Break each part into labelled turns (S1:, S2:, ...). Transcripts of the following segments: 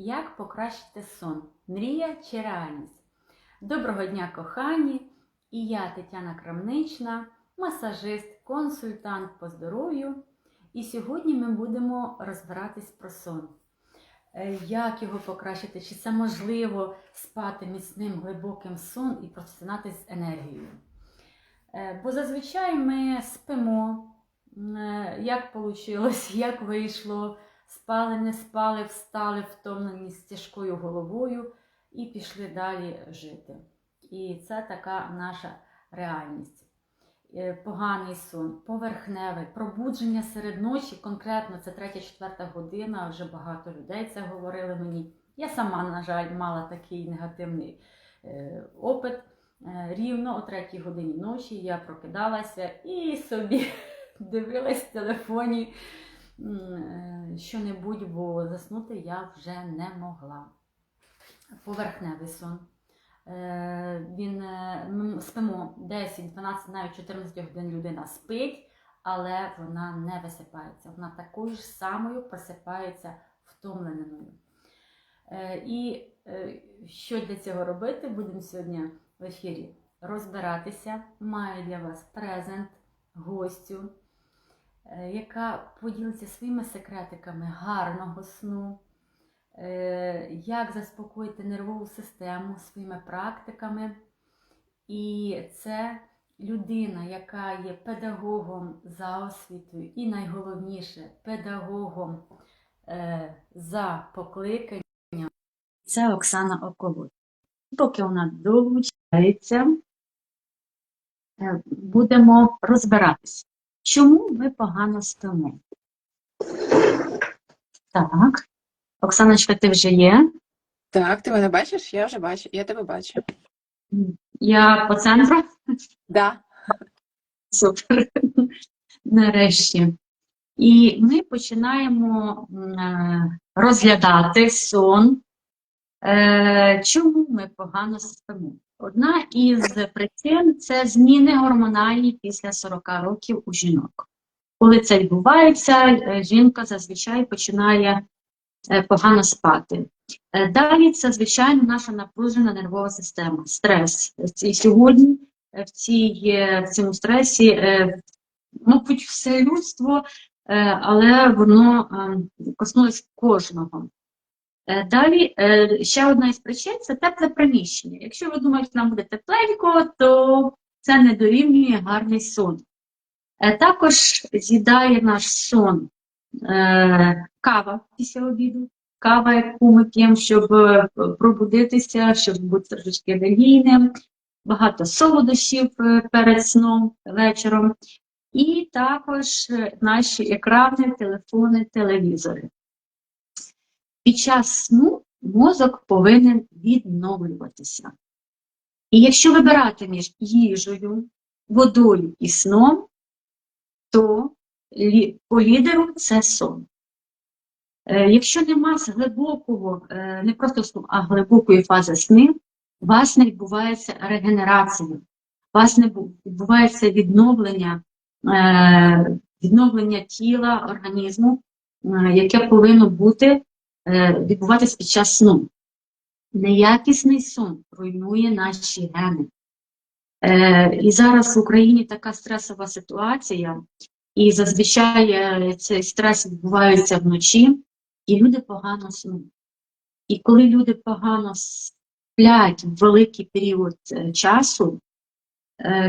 S1: Як покращити сон? Мрія чи реальність? Доброго дня, кохані! І я Тетяна Крамнична, масажист, консультант по здоров'ю. І сьогодні ми будемо розбиратись про сон. Е, Як його покращити? Чи це можливо спати міцним глибоким сон і просинатись з енергією? Е, Бо зазвичай ми спимо, е, як вийшло, як вийшло, спали, не спали, встали втомлені з тяжкою головою і пішли далі жити. І це така наша реальність. Е, Поганий сон, поверхневий, пробудження серед ночі, конкретно це 3-4 година, вже багато людей це говорили мені. Я сама, на жаль, мала такий негативний е, опит. Е, Рівно о 3 годині ночі я прокидалася і собі дивилась в телефоні що-небудь, бо заснути я вже не могла. Поверхневий сон. Е, Він е, спимо 10, 12, навіть 14 годин людина спить, але вона не висипається. Вона такою ж самою просипається втомленою. Е, І е, що для цього робити, будемо сьогодні в ефірі розбиратися. Маю для вас презент, гостю, е, яка поділиться своїми секретиками гарного сну, е, як заспокоїти нервову систему своїми практиками. І це людина, яка є педагогом за освітою, і найголовніше педагогом е, за покликанням. Це Оксана Околот. Поки вона долучається, е, будемо розбиратися, чому ми погано спимо. Так, Оксаночка, ти вже є?
S2: Так, ти мене бачиш? Я вже бачу, я тебе бачу.
S1: Я по центру.
S2: Да.
S1: Супер. Нарешті. І ми починаємо е, розглядати сон. Е, Чому ми погано спимо? Одна із причин це зміни гормональні після 40 років у жінок. Коли це відбувається, е, жінка зазвичай починає е, погано спати. Е, Далі це, звичайно, наша напружена нервова система, стрес. І сьогодні в, цій, в цьому стресі, е, мабуть, все людство, але воно е, коснулось кожного. Е, Далі е, ще одна із причин це тепле приміщення. Якщо ви думаєте, нам буде тепленько, то це не дорівнює гарний сон. Е, Також з'їдає наш сон кава після обіду. Кава, яку ми п'ємо, щоб пробудитися, щоб бути трошечки енергійним, багато солодощів перед сном вечором, і також наші екрани, телефони, телевізори. Під час сну мозок повинен відновлюватися. І якщо вибирати між їжею, водою і сном, то по лідеру це сон. Е, Якщо нема глибокого, е, не просто сну, а глибокої фази сни, у вас не відбувається регенерація, у вас не відбувається відновлення, е, відновлення тіла, організму, яке повинно бути, е, відбуватися під час сну. Неякісний сон руйнує наші гени. Е, І зараз в Україні така стресова ситуація, і зазвичай е, цей стрес відбувається вночі, і люди погано снуть. І коли люди погано сплять в великий період часу,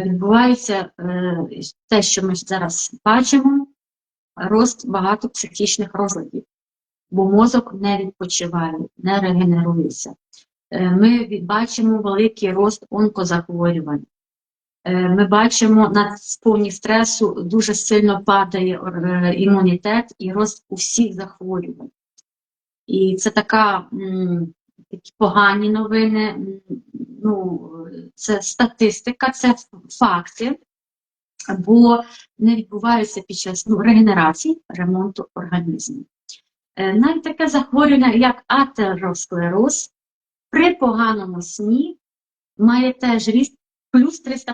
S1: відбувається те, що ми зараз бачимо, рост багато психічних розладів, бо мозок не відпочиває, не регенерується. Е, Ми бачимо великий рост онкозахворювань. Е, Ми бачимо на фоні стресу дуже сильно падає е, імунітет і рост усіх захворювань. І це така такі погані новини. Ну, це статистика, це факти, бо не відбувається під час ну, регенерації, ремонту організму. Е, Навіть таке захворювання, як атеросклероз, при поганому сні має теж ріст плюс 300%.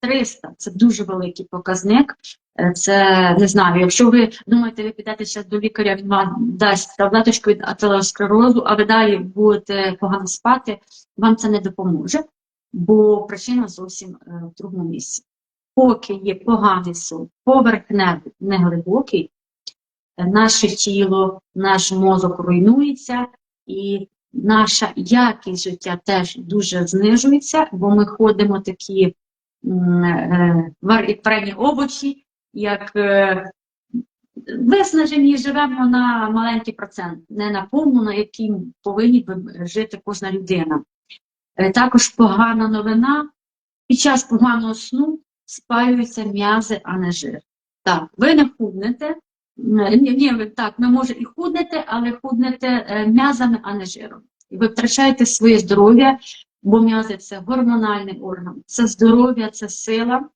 S1: 300 це дуже великий показник. Е, Це не знаю. Якщо ви думаєте, ви підете зараз до лікаря, він вам дасть таблеточку від атеросклерозу, а ви далі будете погано спати, вам це не допоможе, бо причина зовсім е, в другому місці. Поки є поганий сон, поверхневий, неглибокий, наше тіло, наш мозок руйнується, і наша якість життя теж дуже знижується, бо ми ходимо такі е, варені овочі, як е, виснажені, живемо на маленький процент, не на повну, на який повинні би жити кожна людина. Е, Також погана новина. Під час поганого сну спаюються м'язи, а не жир. Так, ви не худнете. Е, Ні, ні, так, ви може і худнете, але худнете е, м'язами, а не жиром. І ви втрачаєте своє здоров'я, бо м'язи це гормональний орган, це здоров'я, це сила.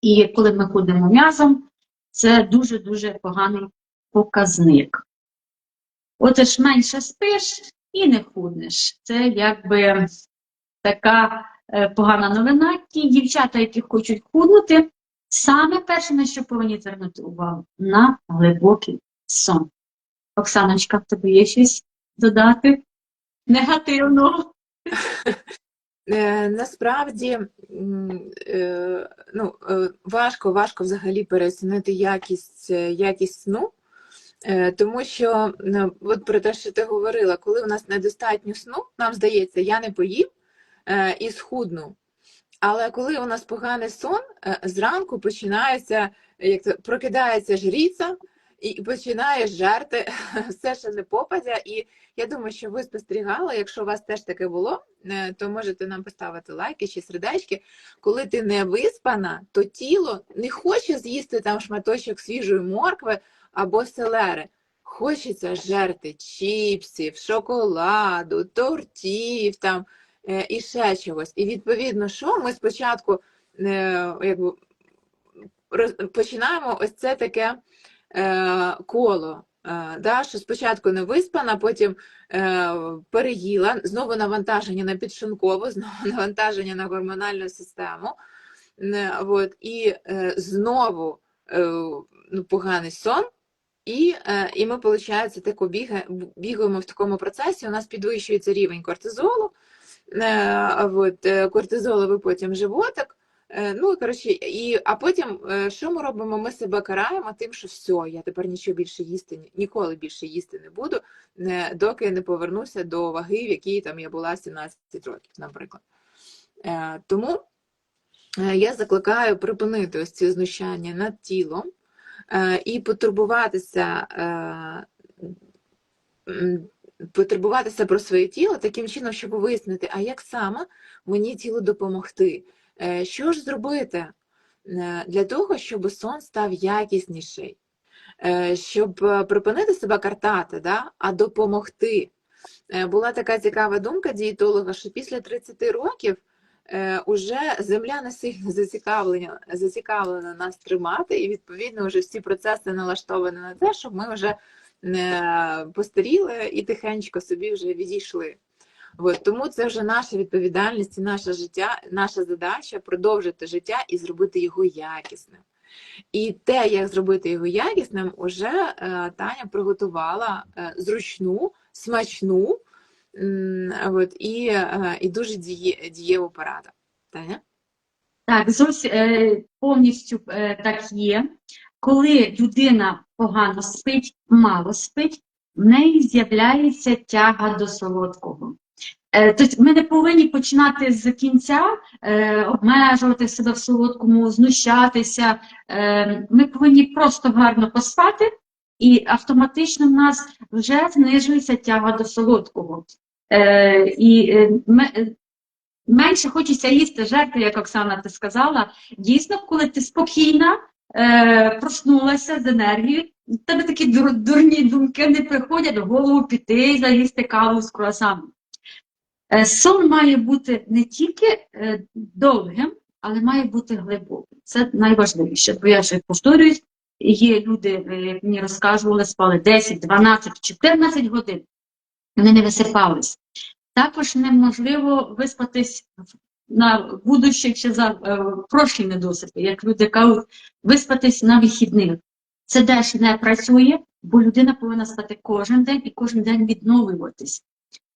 S1: І коли ми худемо м'язом, це дуже-дуже поганий показник. Отож, менше спиш і не худнеш. Це якби така е, погана новина. Ті дівчата, які хочуть худнути, саме перше, на що повинні звернути увагу, на глибокий сон. Оксаночка, в тебе є щось додати негативного?
S2: Е, насправді е, ну, е, важко, важко взагалі переоцінити якість, якість сну, тому що от про те, що ти говорила, коли у нас недостатньо сну, нам здається, я не поїм і схудну. Але коли у нас поганий сон, е, зранку починається, як то, прокидається жріця і починає жерти все, що не попадя. І я думаю, що ви спостерігали, якщо у вас теж таке було, е, то можете нам поставити лайки чи сердечки. Коли ти не виспана, то тіло не хоче з'їсти там шматочок свіжої моркви або селери. Хочеться жерти чіпсів, шоколаду, тортів там і ще чогось. І відповідно, що ми спочатку е, якби, починаємо ось це таке е, коло. Е, да, що спочатку не виспана, потім е, переїла, знову навантаження на підшлункову, знову навантаження на гормональну систему. Е, от, і е, знову е, ну, поганий сон, і, е, і ми, виходить, так бігаємо в такому процесі. У нас підвищується рівень кортизолу, е, от, е, кортизоловий потім животик. Е, Ну, коротше, і, а потім, е, що ми робимо? Ми себе караємо тим, що все, я тепер нічого більше їсти, ніколи більше їсти не буду, не, доки не повернуся до ваги, в якій там я була 17 років, наприклад. Е, Тому е, я закликаю припинити ось ці знущання над тілом е, і потурбуватися, е, потурбуватися про своє тіло таким чином, щоб вияснити, а як саме мені тілу допомогти. Е, Що ж зробити е, для того, щоб сон став якісніший, Е, щоб припинити себе картати, да? а допомогти. Була така цікава думка дієтолога, що після 30 років уже земля не сильно зацікавлена, зацікавлена нас тримати, і відповідно вже всі процеси налаштовані на те, щоб ми вже постаріли і тихенько собі вже відійшли. От, тому це вже наша відповідальність наше життя, наша задача продовжити життя і зробити його якісним. І те, як зробити його якісним, уже е, Таня приготувала е, зручну, смачну от, і, е, і дуже діє, дієву пораду. Таня?
S1: Так, зовсім повністю так є. Коли людина погано спить, мало спить, в неї з'являється тяга до солодкого. Е, тобто ми не повинні починати з кінця е, обмежувати себе в солодкому, знущатися. Е, ми повинні просто гарно поспати, і автоматично в нас вже знижується тяга до солодкого. І менше хочеться їсти жерти, як Оксана ти сказала. Дійсно, коли ти спокійна, е, проснулася з енергією, в тебе такі дур, дурні думки не приходять в голову піти і заїсти каву з круасаном. Е, сон має бути не тільки е, довгим, але має бути глибоким. Це найважливіше. Бо я ще повторююсь, є люди, е, як мені розказували, спали 10, 12, 14 годин. Вони не висипались. Також неможливо виспатись на будущий чи за е, прошлі недосипи, як люди кажуть, виспатись на вихідних. Це теж не працює, бо людина повинна спати кожен день і кожен день відновлюватись.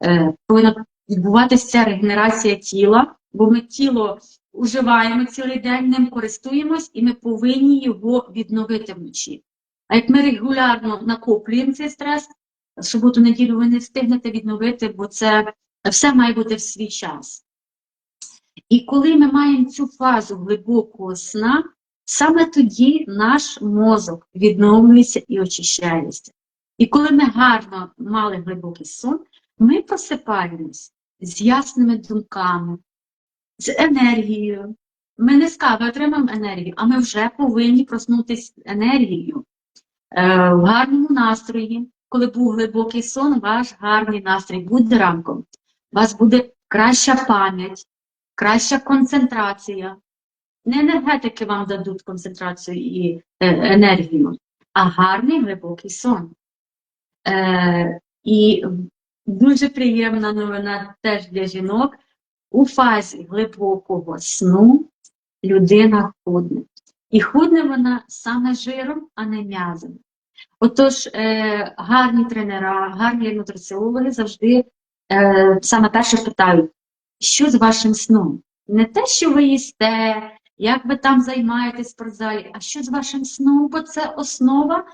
S1: Е, повинна відбуватися регенерація тіла, бо ми тіло уживаємо цілий день, ним користуємось, і ми повинні його відновити вночі. А як ми регулярно накоплюємо цей стрес, в суботу-неділю ви не встигнете відновити, бо це все має бути в свій час. І коли ми маємо цю фазу глибокого сна, саме тоді наш мозок відновлюється і очищається. І коли ми гарно мали глибокий сон, ми просипаємось з ясними думками, з енергією. Ми не з отримаємо енергію, а ми вже повинні проснутися енергією, е, в гарному настрої. Коли був глибокий сон, ваш гарний настрій буде ранком. У вас буде краща пам'ять, краща концентрація. Не енергетики вам дадуть концентрацію і е, енергію, а гарний глибокий сон. Е, і дуже приємна новина теж для жінок. У фазі глибокого сну людина худне. І худне вона саме жиром, а не м'язом. Отож, е, гарні тренера, гарні нутриціологи завжди е, саме перше питають, що з вашим сном? Не те, що ви їсте, як ви там займаєтесь в спортзалі, а що з вашим сном, бо це основа,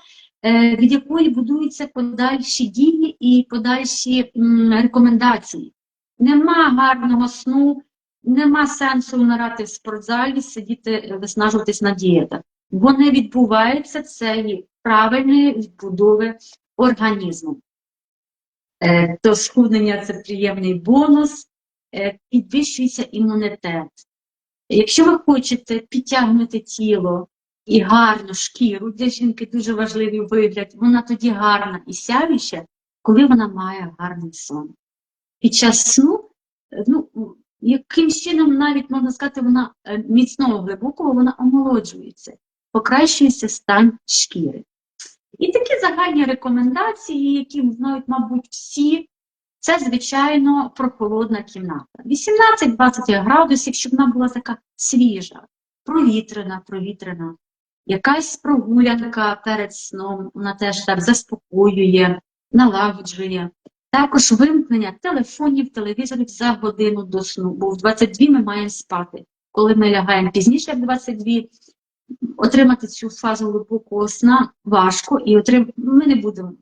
S1: е, від якої будуються подальші дії і подальші рекомендації. Нема гарного сну, нема сенсу вмирати в спортзалі, сидіти, виснажуватись на дієтах. Бо не відбувається цієї правильної відбудови організму. Е, То схуднення це приємний бонус, підвищується імунітет. Якщо ви хочете підтягнути тіло і гарну шкіру, для жінки дуже важливий вигляд, вона тоді гарна і сявіща, коли вона має гарний сон. Під час сну, е, ну, якимсь чином навіть можна сказати, вона е, міцного глибокого, вона омолоджується, покращується стан шкіри. І такі загальні рекомендації, які знають, мабуть, всі, це, звичайно, прохолодна кімната. 18-20 градусів, щоб вона була така свіжа, провітрена, провітрена. Якась прогулянка перед сном, вона теж так заспокоює, налагоджує. Також вимкнення телефонів, телевізорів за годину до сну, бо в 22 ми маємо спати. Коли ми лягаємо пізніше, як 22, отримати цю фазу глибокого сна важко, і отрим... ми не будемо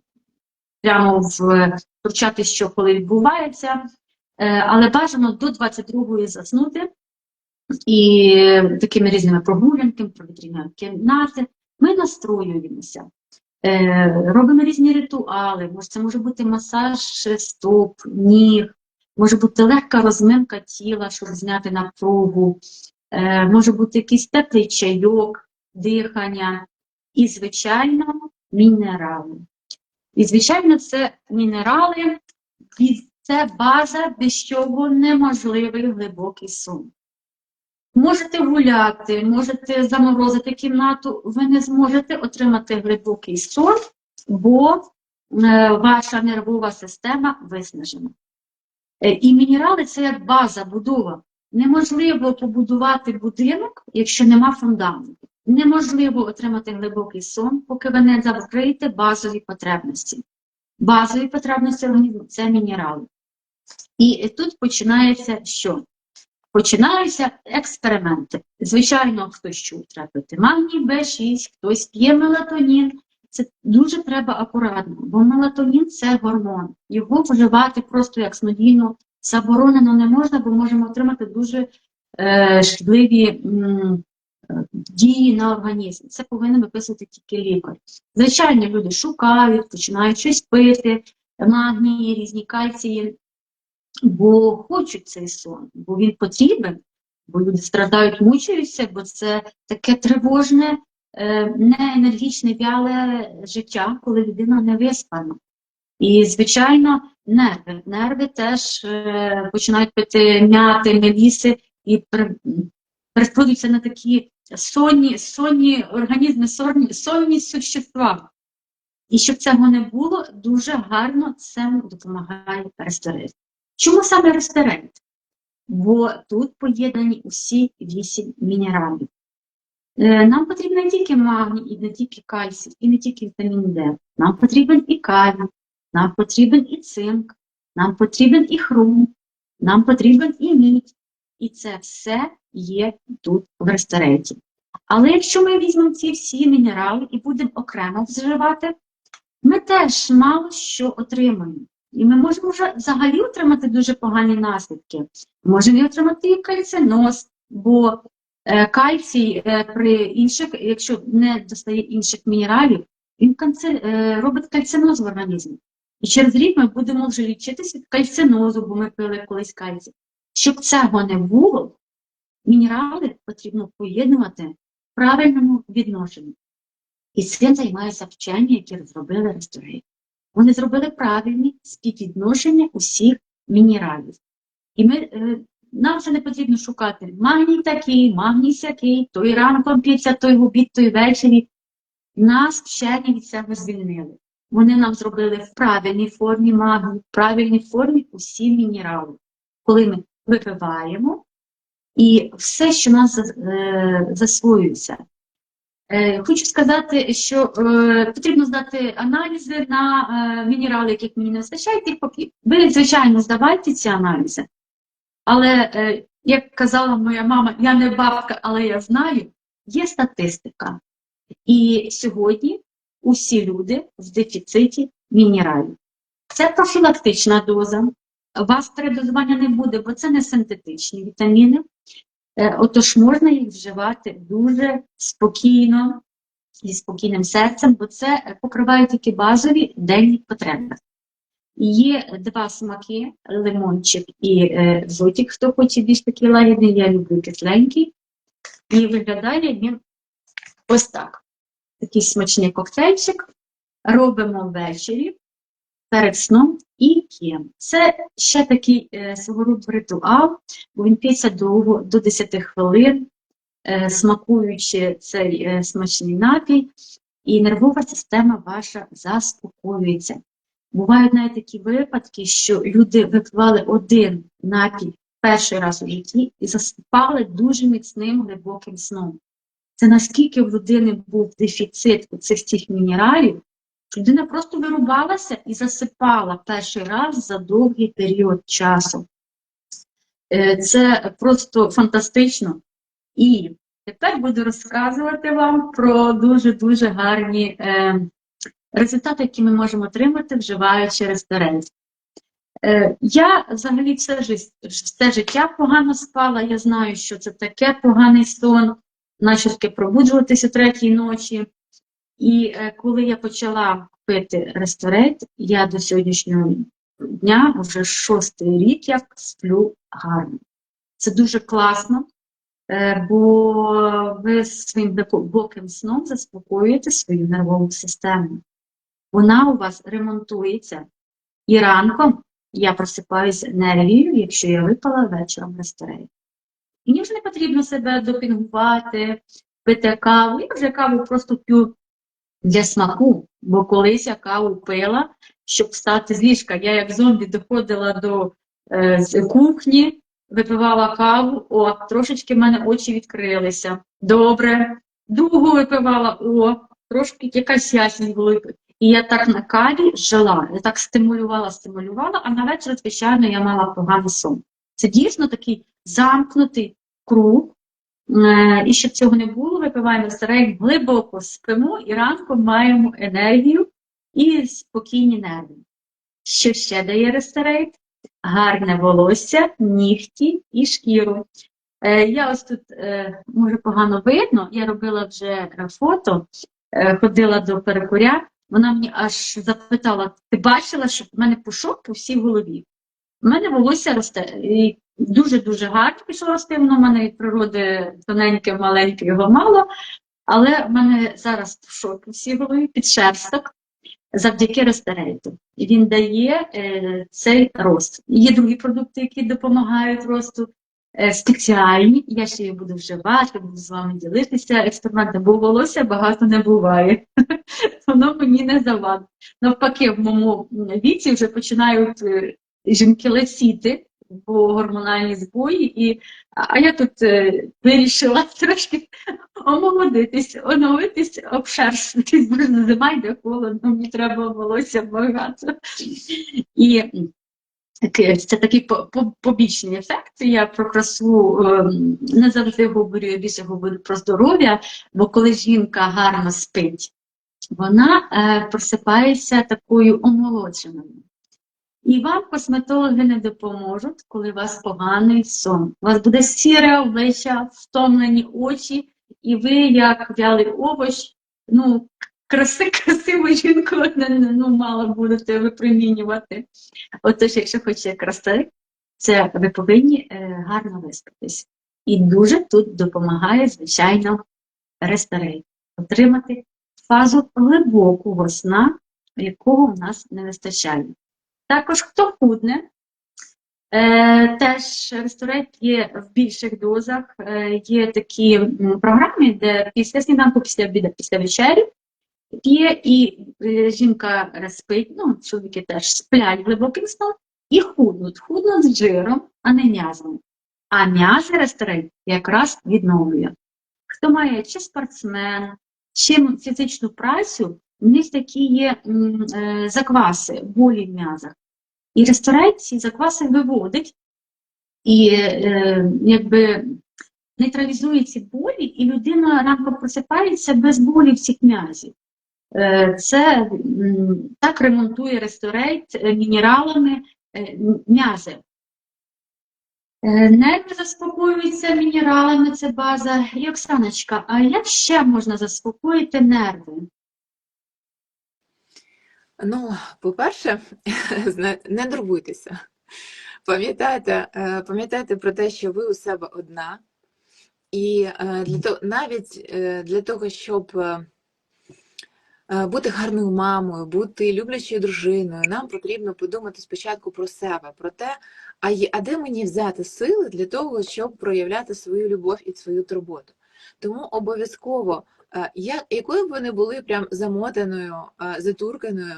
S1: прямо втручати, що коли відбувається, е, але бажано до 22-ї заснути і такими різними прогулянками, провітряння кімнати. Ми настроюємося, е, робимо різні ритуали. Це може бути масаж стоп, ніг, може бути легка розминка тіла, щоб зняти напругу, е, може бути якийсь теплий чайок, дихання і, звичайно, мінерали. І, звичайно, це мінерали, і це база, без чого неможливий глибокий сон. Можете гуляти, можете заморозити кімнату, ви не зможете отримати глибокий сон, бо е, ваша нервова система виснажена. Е, і мінерали це як база, будова. Неможливо побудувати будинок, якщо нема фундаменту. Неможливо отримати глибокий сон, поки ви не закриєте базові потребності. Базові потребності організму це мінерали. І тут починається що? Починаються експерименти. Звичайно, хтось чув, треба пити магній Б6, хтось п'є мелатонін. Це дуже треба акуратно, бо мелатонін це гормон. Його вживати просто як снодійно заборонено не можна, бо можемо отримати дуже е, шкідливі дії на організм. Це повинен виписувати тільки лікар. Звичайно, люди шукають, починають щось пити, магнії, різні кальції, бо хочуть цей сон, бо він потрібен, бо люди страдають, мучаються, бо це таке тривожне, е, неенергічне, вяле життя, коли людина не виспана. І, звичайно, нерви. Нерви теж е, починають пити м'яти, меліси і перетворюються на такі сонні, сонні організми, сонні, сонні существа. І щоб цього не було, дуже гарно це допомагає ресторейт. Чому саме ресторейт? бо тут поєднані усі вісім мінералів. Е, Нам потрібен не тільки магній, і не тільки кальцій, і не тільки вітамін Д. Нам потрібен і калій, нам потрібен і цинк, нам потрібен і хром, нам потрібен і мідь. І це все є тут в рестораті. Але якщо ми візьмемо ці всі мінерали і будемо окремо вживати, ми теж мало що отримаємо. І ми можемо вже взагалі отримати дуже погані наслідки. Можемо отримати і кальциноз, бо е, кальцій е, при інших, якщо не достає інших мінералів, він е, робить кальциноз в організмі. І через рік ми будемо вже лічитися від кальцинозу, бо ми пили колись кальцій. Щоб цього не було, мінерали потрібно поєднувати в правильному відношенні. І цим займаються вчені, які розробили ресторей. Вони зробили правильні співвідношення усіх мінералів. І ми, е, нам вже не потрібно шукати магній такий, магній сякий, той ранком п'ється, той в той ввечері. Нас вчені від цього звільнили. Вони нам зробили в правильній формі магній, в правильній формі усі мінерали. Коли ми випиваємо, і все, що нас е, засвоюється. Е, Хочу сказати, що е, потрібно здати аналізи на е, мінерали, яких мені не вистачає, поки ви, звичайно, здавайте ці аналізи. Але, е, як казала моя мама, я не бабка, але я знаю, є статистика. І сьогодні усі люди в дефіциті мінералів. Це профілактична доза. Вас передозування не буде, бо це не синтетичні вітаміни. Е, Отож, можна їх вживати дуже спокійно, зі спокійним серцем, бо це покриває тільки базові денні потреби. Є два смаки: лимончик і е, зотік, хто хоче більш такий лагідний, я люблю кисленький. І виглядає він ось так. Такий смачний коктейльчик. Робимо ввечері перед сном і п'ємо. Це ще такий е, свого роду ритуал, бо він п'ється довго, до 10 хвилин, е, смакуючи цей е, смачний напій, і нервова система ваша заспокоюється. Бувають навіть такі випадки, що люди випивали один напій перший раз у житті і засипали дуже міцним глибоким сном. Це наскільки в людини був дефіцит цих цих мінералів, людина просто вирубалася і засипала перший раз за довгий період часу. Е, Це просто фантастично. І тепер буду розказувати вам про дуже-дуже гарні е, результати, які ми можемо отримати, вживаючи ресторан. Е, Я взагалі все, все життя погано спала. Я знаю, що це таке поганий сон, наче пробуджуватися третій ночі. І е, коли я почала пити ресторет, я до сьогоднішнього дня, вже шостий рік, як сплю гарно. Це дуже класно, е, бо ви своїм глибоким сном заспокоюєте свою нервову систему. Вона у вас ремонтується. І ранком я просипаюся енергією, якщо я випала вечором в ресторані. Мені вже не потрібно себе допінгувати, пити каву. Я вже каву просто п'ю для смаку, бо колись я каву пила, щоб встати з ліжка. Я як зомбі доходила до е, кухні, випивала каву, о, трошечки в мене очі відкрилися. Добре. Другу випивала, о, трошки якась ясність була. І я так на каві жила, я так стимулювала, стимулювала, а на вечір, звичайно, я мала поганий сон. Це дійсно такий замкнутий круг. Е, І щоб цього не було, випиваємо старень, глибоко спимо і ранком маємо енергію і спокійні нерви. Що ще дає рестерейт? Гарне волосся, нігті і шкіру. Е, Я ось тут, е, може, погано видно, я робила вже фото, ходила до перекуря, вона мені аж запитала: ти бачила, що в мене пушок по всій голові? У мене волосся росте. І дуже-дуже гарно пішло рости, воно в мене від природи тоненьке, маленьке, його мало. Але в мене зараз пушок по всій голові, підшерсток, завдяки рестерейту. Він дає е, цей рост. Є другі продукти, які допомагають росту. е, Спеціальні, я ще їх буду вживати, буду з вами ділитися експериментом, бо волосся багато не буває. Воно мені не завадить. Навпаки, в моєму віці вже починають е, жінки лисіти, по гормональні збої, і, а я тут е, вирішила трошки омолодитись, оновитись, обшерститись, бо зима йде холодно, мені треба волосся багато. І це такий по- по- побічний ефект. Я про красу ем, не завжди говорю, я більше говорю про здоров'я, бо коли жінка гарно спить, вона е, просипається такою омолодженою. І вам косметологи не допоможуть, коли у вас поганий сон. У вас буде сіре обличчя, втомлені очі, і ви, як вялий овоч, ну, краси, красиву жінку ну, мало будете випромінювати. Отож, якщо хочете краси, це ви повинні е, гарно виспатись. І дуже тут допомагає, звичайно, ресторей. Отримати фазу глибокого сна, якого в нас не вистачає. Також хто худне, е, теж ресторет є в більших дозах. Е, є такі програми, де після сніданку, після обіду, після вечері п'є і е, жінка спить, ну, чоловіки теж сплять глибоким сном і худнуть. Худнуть з жиром, а не м'язом. А м'язи ресторет якраз відновлює. Хто має чи спортсмен, чи фізичну працю, в них такі є е, закваси, болі в м'язах. І ресторан ці закваси виводить і е, якби нейтралізує ці болі, і людина ранком просипається без болі всіх м'язів. Е, це так ремонтує ресторейт мінералами е, м'язи. Нерви заспокоюються мінералами, це база. І Оксаночка, а як ще можна заспокоїти нерви?
S2: Ну, по-перше, не нервуйтеся. Пам'ятайте, е, пам'ятайте про те, що ви у себе одна. І е, для того, навіть е, для того, щоб бути гарною мамою, бути люблячою дружиною, нам потрібно подумати спочатку про себе, про те, а, а де мені взяти сили для того, щоб проявляти свою любов і свою турботу. Тому обов'язково, як, якою б ви не були прям замотаною, затурканою,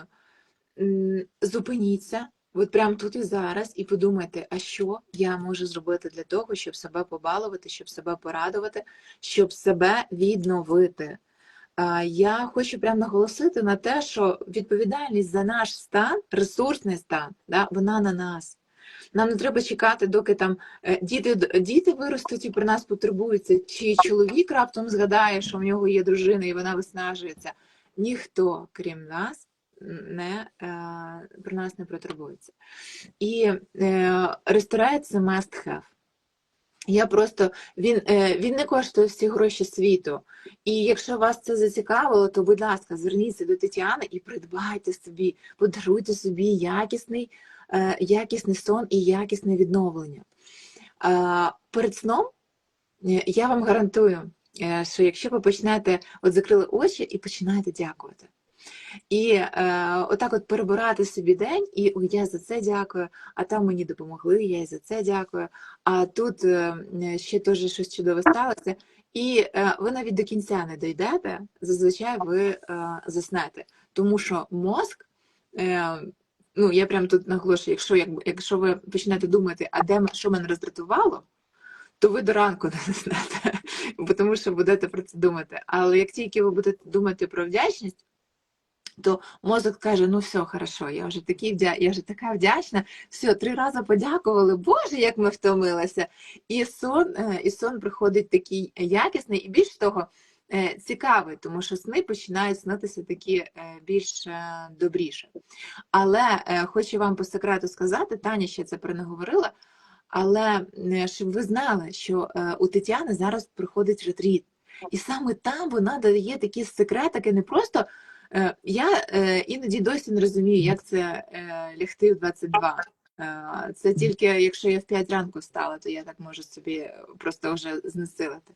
S2: зупиніться. От прямо тут і зараз, і подумайте, а що я можу зробити для того, щоб себе побалувати, щоб себе порадувати, щоб себе відновити. Я хочу прямо наголосити на те, що відповідальність за наш стан, ресурсний стан, да, вона на нас. Нам не треба чекати, доки там е, діти, діти виростуть і про нас потребуються, чи чоловік раптом згадає, що в нього є дружина і вона виснажується. Ніхто, крім нас, не, е, про нас не протурбується. І е, ресторан це must have. Я просто він, він не коштує всі гроші світу. І якщо вас це зацікавило, то будь ласка, зверніться до Тетяни і придбайте собі, подаруйте собі якісний, якісний сон і якісне відновлення. Е, перед сном е, я вам гарантую, е, що якщо ви почнете, от закрили очі і починаєте дякувати. І е, отак от перебирати собі день, і «Ой, я за це дякую, а там мені допомогли, я і за це дякую. А тут е, ще теж щось чудове сталося. І е, ви навіть до кінця не дійдете, зазвичай ви е, заснете. Тому що мозк, е, ну я прям тут наголошую, якщо, якби- якщо ви почнете думати, а де що мене роздратувало, то ви до ранку не бо тому що будете про це думати. Але як тільки ви будете думати про вдячність, то мозок каже: ну все, хорошо, я вже такий вдя... я вже така вдячна. Все, три рази подякували. Боже, як ми втомилися. І сон, е, і сон приходить такий якісний, і більш того, цікавий, тому що сни починають снитися такі е, більш е, добріше. Але е, хочу вам по секрету сказати, Таня ще це про не говорила. Але е, щоб ви знали, що е, у Тетяни зараз проходить ретріт. І саме там вона дає такі секретики, не просто Е, Я е, іноді досі не розумію, як це е, лягти в 22. Е, Це тільки якщо я в 5 ранку встала, то я так можу собі просто вже знесилити.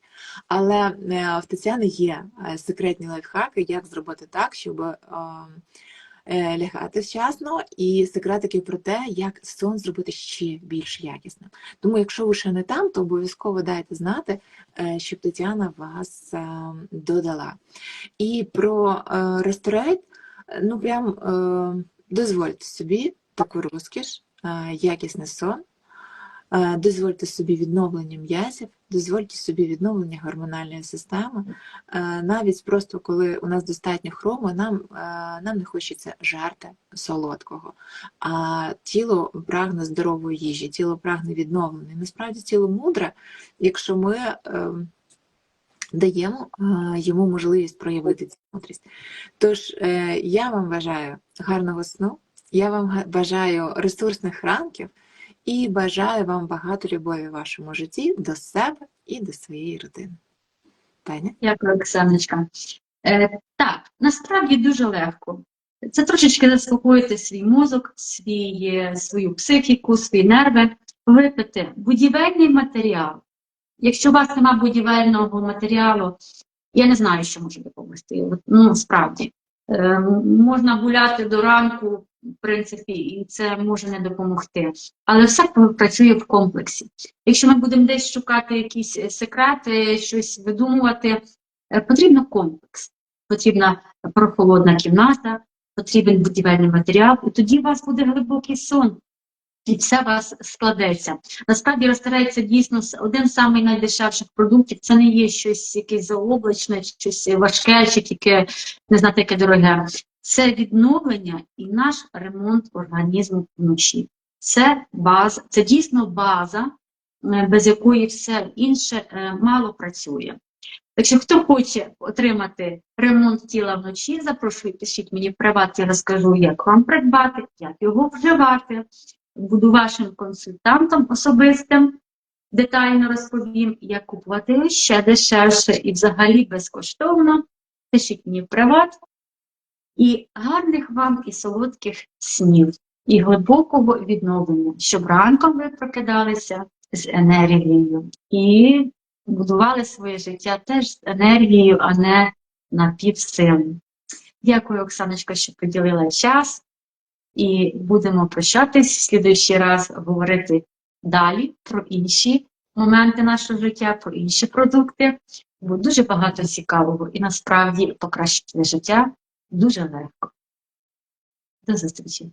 S2: Але е, в Тетяни є е, секретні лайфхаки, як зробити так, щоб лягати вчасно, і секретики про те, як сон зробити ще більш якісним. Тому, якщо ви ще не там, то обов'язково дайте знати, щоб Тетяна вас додала. І про ресторейт, ну прям дозвольте собі таку розкіш, якісний сон. Е, Дозвольте собі відновлення м'язів, дозвольте собі відновлення гормональної системи. Е, Навіть просто коли у нас достатньо хрому, нам, е, нам не хочеться жарти солодкого, а тіло прагне здорової їжі, тіло прагне відновлення. Насправді тіло мудре, якщо ми даємо е, йому можливість проявити цю мудрість. Тож е, я вам бажаю гарного сну, я вам бажаю ресурсних ранків і бажаю вам багато любові в вашому житті до себе і до своєї родини. Таня?
S1: Дякую, Оксаночка. Е, так, насправді дуже легко. Це трошечки заспокоїти свій мозок, свій, е, свою психіку, свої нерви, випити будівельний матеріал. Якщо у вас немає будівельного матеріалу, я не знаю, що може допомогти. Ну, справді. Е, можна гуляти до ранку, в принципі, і це може не допомогти. Але все працює в комплексі. Якщо ми будемо десь шукати якісь е, секрети, щось видумувати, е, потрібно комплекс. Потрібна прохолодна кімната, потрібен будівельний матеріал, і тоді у вас буде глибокий сон. І все у вас складеться. Насправді розстарається дійсно один з найдешевших продуктів. Це не є щось якесь заоблачне, щось важке, чи тільки не знати, яке дороге. Це відновлення і наш ремонт організму вночі. Це база, це дійсно база, е, без якої все інше е, мало працює. Так що, хто хоче отримати ремонт тіла вночі, запрошую, пишіть мені в приват, я розкажу, як вам придбати, як його вживати. Буду вашим консультантом особистим, детально розповім, як купувати ще дешевше і взагалі безкоштовно. Пишіть мені приват. І гарних вам і солодких снів, і глибокого відновлення, щоб ранком ви прокидалися з енергією і будували своє життя теж з енергією, а не на півсили. Дякую, Оксаночка, що поділила час. І будемо прощатись в слідуючий раз говорити далі про інші моменти нашого життя, про інші продукти. Бо дуже багато цікавого і насправді покращити життя дуже легко. До зустрічі!